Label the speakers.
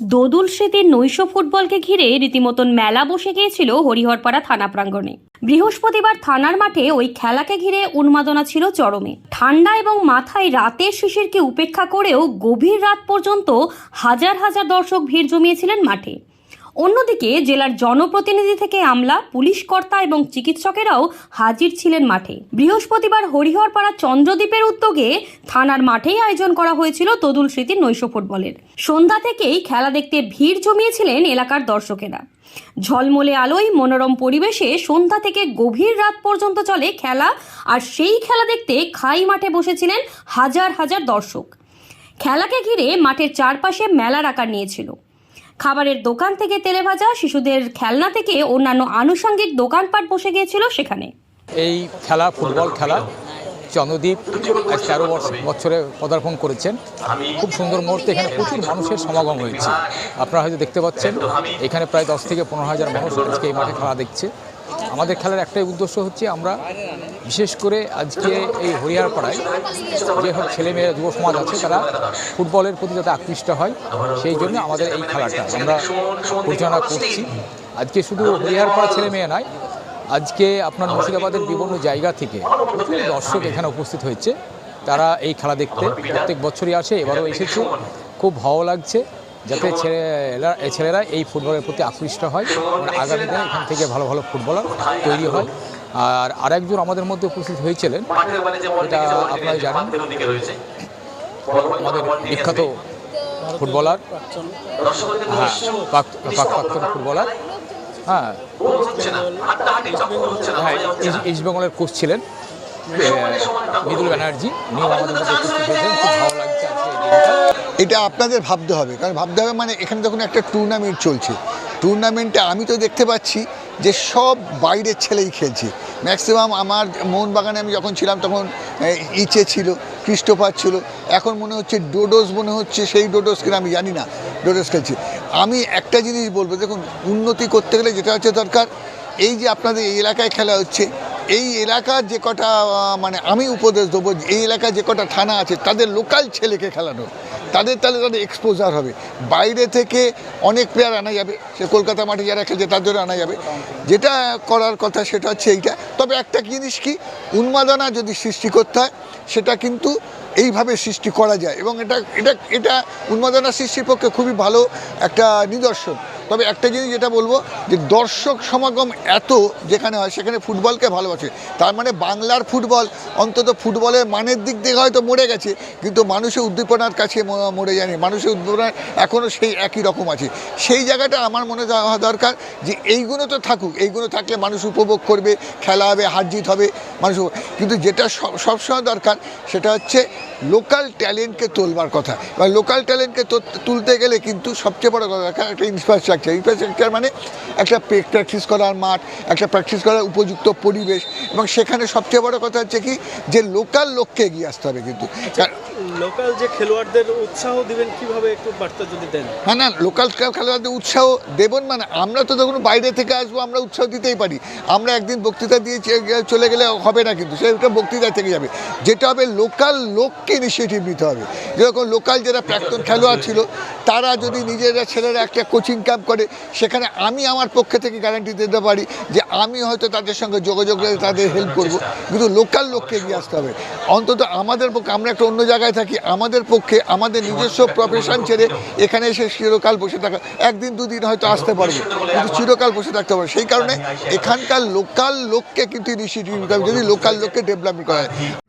Speaker 1: দোদুল স্মৃতির নৈশ ফুটবলকে ঘিরে রীতিমতন মেলা বসে গিয়েছিল হরিহরপাড়া থানা প্রাঙ্গণে। বৃহস্পতিবার থানার মাঠে ওই খেলাকে ঘিরে উন্মাদনা ছিল চরমে। ঠান্ডা এবং মাথায় রাতের শিশিরকে উপেক্ষা করেও গভীর রাত পর্যন্ত হাজার হাজার দর্শক ভিড় জমিয়েছিলেন মাঠে। অন্যদিকে জেলার জনপ্রতিনিধি থেকে আমলা, পুলিশ কর্তা এবং চিকিৎসকেরাও হাজির ছিলেন মাঠে। বৃহস্পতিবার হরিহরপাড়া চন্দ্রদ্বীপের উদ্যোগে থানার মাঠেই আয়োজন করা হয়েছিল তদুল স্মৃতির নৈশ ফুটবলের। সন্ধ্যা থেকেই খেলা দেখতে ভিড় জমিয়েছিলেন এলাকার দর্শকেরা। ঝলমলে আলোয় মনোরম পরিবেশে সন্ধ্যা থেকে গভীর রাত পর্যন্ত চলে খেলা, আর সেই খেলা দেখতে খাই মাঠে বসেছিলেন হাজার হাজার দর্শক। খেলাকে ঘিরে মাঠের চারপাশে মেলার আকার নিয়েছিল। খাবারের দোকান থেকে তেলে ভাজা, শিশুদের খেলনা থেকে অন্যান্য আনুষঙ্গিক দোকানপাট বসে গিয়েছিল সেখানে।
Speaker 2: এই খেলা, ফুটবল খেলা চন্দ্রদ্বীপ তেরো বছরে পদার্পণ করেছেন। খুব সুন্দর মুহূর্তে এখানে প্রচুর মানুষের সমাগম হয়েছে। আপনারা হয়তো দেখতে পাচ্ছেন, এখানে প্রায় দশ থেকে পনেরো হাজার মানুষ আজকে এই মাঠে খেলা দেখছে। আমাদের খেলার একটাই উদ্দেশ্য হচ্ছে আমরা বিশেষ করে আজকে এই হরিয়ারপাড়ায় যে সব ছেলেমেয়েরা যুব সমাজ আছে, তারা ফুটবলের প্রতি যাতে আকৃষ্ট হয়, সেই জন্য আমাদের এই খেলাটা আমরা পরিচালনা করছি। আজকে শুধু হরিয়ারপাড়া ছেলে মেয়ে নয়, আজকে আপনার মুর্শিদাবাদের বিভিন্ন জায়গা থেকে দর্শক এখানে উপস্থিত হয়েছে। তারা এই খেলা দেখতে প্রত্যেক বছরই আসে, এবারও এসেছে। খুব ভালো লাগছে। যাতে ছেলেরা ছেলেরা এই ফুটবলের প্রতি আকৃষ্ট হয় আগামী এখান থেকে ভালো ভালো ফুটবলার তৈরি হয়। আর আরেকজন আমাদের মধ্যে উপস্থিত হয়েছিলেন, এটা আপনারা জানেন। আমাদের বিখ্যাত ফুটবলার হ্যাঁ প্রাক্তন ফুটবলার হ্যাঁ। হ্যাঁ ইস্ট- ইস্ট বেঙ্গলের কোচ ছিলেন মৃদুল ব্যানার্জি। উনিও আমাদের মধ্যে উপস্থিত হয়েছেন খুব ভালো লাগছে।
Speaker 3: এটা আপনাদের ভাবতে হবে। কারণ ভাবতে হবে মানে এখানে যখন একটা টুর্নামেন্ট চলছে। টুর্নামেন্টে আমি তো দেখতে পাচ্ছি যে সব বাইরের ছেলেই খেলছে। ম্যাক্সিমাম আমার মোহনবাগানে আমি যখন ছিলাম তখন ইচে ছিল ক্রিস্টোফার ছিল। এখন মনে হচ্ছে ডোডোস মনে হচ্ছে সেই ডোডোস কিনা আমি জানি না ডোডোস খেলছে। আমি একটা জিনিস বলব, দেখুন, উন্নতি করতে গেলে যেটা হচ্ছে দরকার, এই যে আপনাদের এই এলাকায় খেলা হচ্ছে এই এলাকার যে কটা মানে আমি উপদেশ দেবো, এই এলাকায় যে কটা থানা আছে, তাদের লোকাল ছেলেকে খেলানো। তাদের তাহলে তাদের এক্সপোজার হবে। বাইরে থেকে অনেক প্লেয়ার আনা যাবে। সে কলকাতা মাঠে যারা খেলছে তাদেরও আনা যাবে। যেটা করার কথা সেটা হচ্ছে এইটা। তবে একটা জিনিস কি, উন্মাদনা যদি সৃষ্টি করতে হয়, সেটা কিন্তু এইভাবে সৃষ্টি করা যায়। এবং এটা এটা এটা উন্মাদনা সৃষ্টির পক্ষে খুবই ভালো একটা নিদর্শন। তবে একটা জিনিস যেটা বলব যে দর্শক সমাগম এত যেখানে হয়, সেখানে ফুটবলকে ভালোবাসে। তার মানে বাংলার ফুটবল, অন্তত ফুটবলের মানের দিক থেকে হয়তো মরে গেছে, কিন্তু মানুষের উদ্দীপনার কাছে মরে যায়নি। মানুষের উদ্দীপনা এখনও সেই একই রকম আছে। সেই জায়গাটা আমার মনে হওয়া দরকার যে এইগুলো তো থাকুক, এইগুলো থাকলে মানুষ উপভোগ করবে, খেলা হবে, হার জিত হবে, মানুষ কিন্তু যেটা সব- সবসময় দরকার, সেটা হচ্ছে লোকাল ট্যালেন্টকে তোলবার কথা। এবার লোকাল ট্যালেন্টকে তুলতে গেলে কিন্তু সবচেয়ে বড় কথা একটা ইনফ্রাস্ট্রাকচার ইনফ্রাস্ট্রাকচার মানে একটা প্র্যাকটিস করার মাঠ, একটা প্র্যাকটিস করার উপযুক্ত পরিবেশ। এবং সেখানে সবচেয়ে বড় কথা হচ্ছে কি? যে লোকাল লোককে এগিয়ে আসতে হবে কিন্তু।
Speaker 4: লোকাল যে খেলোয়াড়দের উৎসাহ দিবেন, কীভাবে একটু বার্তা যদি দেন?
Speaker 3: না না, লোকাল খেলোয়াড়দের উৎসাহ দেবেন মানে আমরা তো দেখুন বাইরে থেকে আসব, আমরা উৎসাহ দিতেই পারি। আমরা একদিন বক্তৃতা দিয়ে চলে গেলে হবে না কিন্তু সেটা বক্তৃতা থেকে যাবে। যেটা হবে, লোকাল লোককে ইনিশিয়েটিভ নিতে হবে। যেরকম লোকাল যারা প্রাক্তন খেলোয়াড় ছিল, তারা যদি নিজেরা ছেলেরা একটা কোচিং ক্যাম্প করে, সেখানে আমি আমার পক্ষে থেকে গ্যারান্টি দিতে পারি যে আমি হয়তো তাদের সঙ্গে যোগাযোগ তাদের হেল্প করব। কিন্তু লোকাল লোককে এগিয়ে আসতে হবে। অন্তত আমাদের পক্ষে, আমরা একটা অন্য জায়গায় থাকি আমাদের পক্ষে, আমাদের নিজস্ব প্রফেশন ছেড়ে এখানে এসে চিরকাল বসে থাকা, একদিন দুদিন হয়তো আসতে পারবে, কিন্তু চিরকাল বসে থাকতে পারবে। সেই কারণে এখানকার লোকাল লোককে কিন্তু ইনিশিয়েটিভ যদি লোকাল লোককে ডেভেলপমেন্ট করা হয়